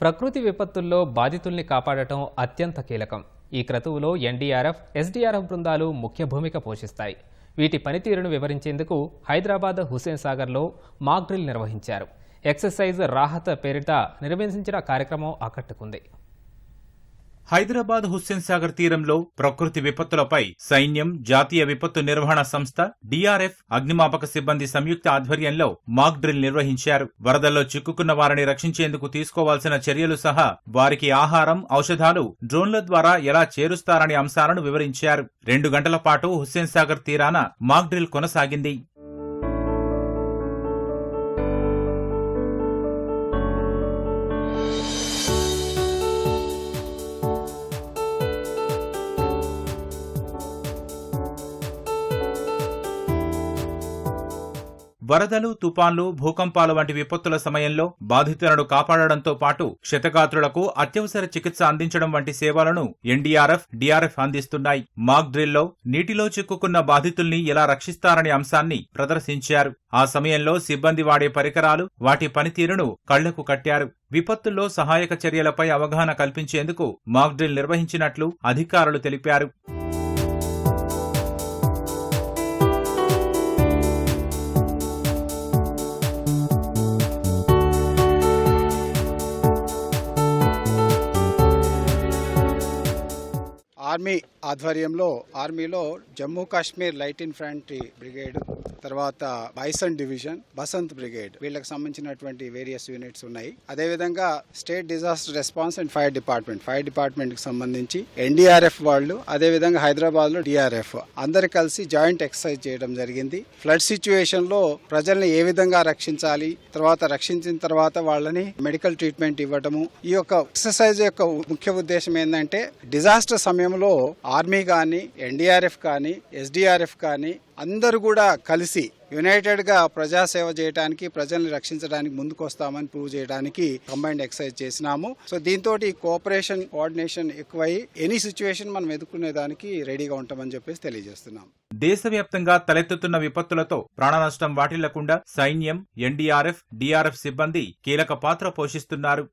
ప్రకృతి విపత్తుల్లో బాధితుల్ని కాపాడటం అత్యంత కీలకం. ఈ క్రతువులో ఎన్డీఆర్ఎఫ్ ఎస్డీఆర్ఎఫ్ బృందాలు ముఖ్య భూమిక పోషిస్తాయి. వీటి పనితీరును వివరించేందుకు హైదరాబాద్ హుసేన్ సాగర్లో మాక్ డ్రిల్ నిర్వహించారు. ఎక్సర్సైజ్ రాహత పేరిట నిర్వహించిన కార్యక్రమం ఆకట్టుకుంది. హైదరాబాద్ హుస్సేన్ సాగర్ తీరంలో ప్రకృతి విపత్తులపై సైన్యం జాతీయ విపత్తు నిర్వహణ సంస్థ డిఆర్ఎఫ్ అగ్నిమాపక సిబ్బంది సంయుక్త ఆధ్వర్యంలో మాక్ డ్రిల్ నిర్వహించారు. వరదల్లో చిక్కుకున్న వారిని రక్షించేందుకు తీసుకోవాల్సిన చర్యలు సహా వారికి ఆహారం ఔషధాలు డ్రోన్ల ద్వారా ఎలా చేరుస్తారనే అంశాలను వివరించారు. రెండు గంటల పాటు హుస్సేన్ సాగర్ తీరాన మాక్ డ్రిల్ కొనసాగింది. వరదలు తుపాన్లు భూకంపాలు వంటి విపత్తుల సమయంలో బాధితులను కాపాడడంతో పాటు క్షతగాత్రులకు అత్యవసర చికిత్స అందించడం వంటి సేవలను ఎన్డీఆర్ఎఫ్ డిఆర్ఎఫ్ అందిస్తున్నాయి. మాక్ డ్రిల్లో నీటిలో చిక్కుకున్న బాధితుల్ని ఎలా రక్షిస్తారనే అంశాన్ని ప్రదర్శించారు. ఆ సమయంలో సిబ్బంది వాడే పరికరాలు వాటి పనితీరును కళ్ళకు కట్టారు. విపత్తుల్లో సహాయక చర్యలపై అవగాహన కల్పించేందుకు మాక్ డ్రిల్ నిర్వహించినట్లు అధికారులు తెలిపారు. ఆర్మీ ఆధ్వర్యంలో ఆర్మీలో Jammu Kashmir light infantry brigade తర్వాత బైసన్ డివిజన్ బసంత్ బ్రిగేడ్ వీళ్ళకి సంబంధించినటువంటి వేరియస్ యూనిట్స్ ఉన్నాయి. అదేవిధంగా state disaster response and fire department fire డిపార్ట్మెంట్కి సంబంధించి ఎన్డీఆర్ఎఫ్ వాళ్ళు అదేవిధంగా హైదరాబాద్లో డిఆర్ఎఫ్ అందరు కలిసి జాయింట్ ఎక్సర్సైజ్ చేయడం జరిగింది. ఫ్లడ్ సిచ్యువేషన్లో ప్రజల్ని ఏ విధంగా రక్షించాలి తర్వాత రక్షించిన తర్వాత వాళ్ళని మెడికల్ ట్రీట్మెంట్ ఇవ్వటము ఈ యొక్క ఎక్సర్సైజ్ యొక్క ముఖ్య ఉద్దేశం ఏంటంటే డిజాస్టర్ సమయంలో ఆర్మీ కానీ ఎన్డీఆర్ఎఫ్ కానీ ఎస్డీఆర్ఎఫ్ కానీ అందరూ కూడా కలిసి యునైటెడ్గా ప్రజాసేవ చేయడానికి ప్రజల్ని రక్షించడానికి ముందుకు వస్తామని ప్రూవ్ చేయడానికి కంబైన్డ్ ఎక్సర్సైజ్ చేసినాము. సో దీంతో కోఆపరేషన్ కోఆర్డినేషన్ ఎక్కువై ఎనీ సిచ్యువేషన్ మనం ఎదుర్కొనే దానికి రెడీగా ఉంటామని చెప్పేసి తెలియజేస్తున్నాం. దేశవ్యాప్తంగా తలెత్తుతున్న విపత్తులతో ప్రాణ నష్టం వాటిల్లకుండా సైన్యం ఎన్డీఆర్ఎఫ్ డిఆర్ఎఫ్ సిబ్బంది కీలక పాత్ర పోషిస్తున్నారు.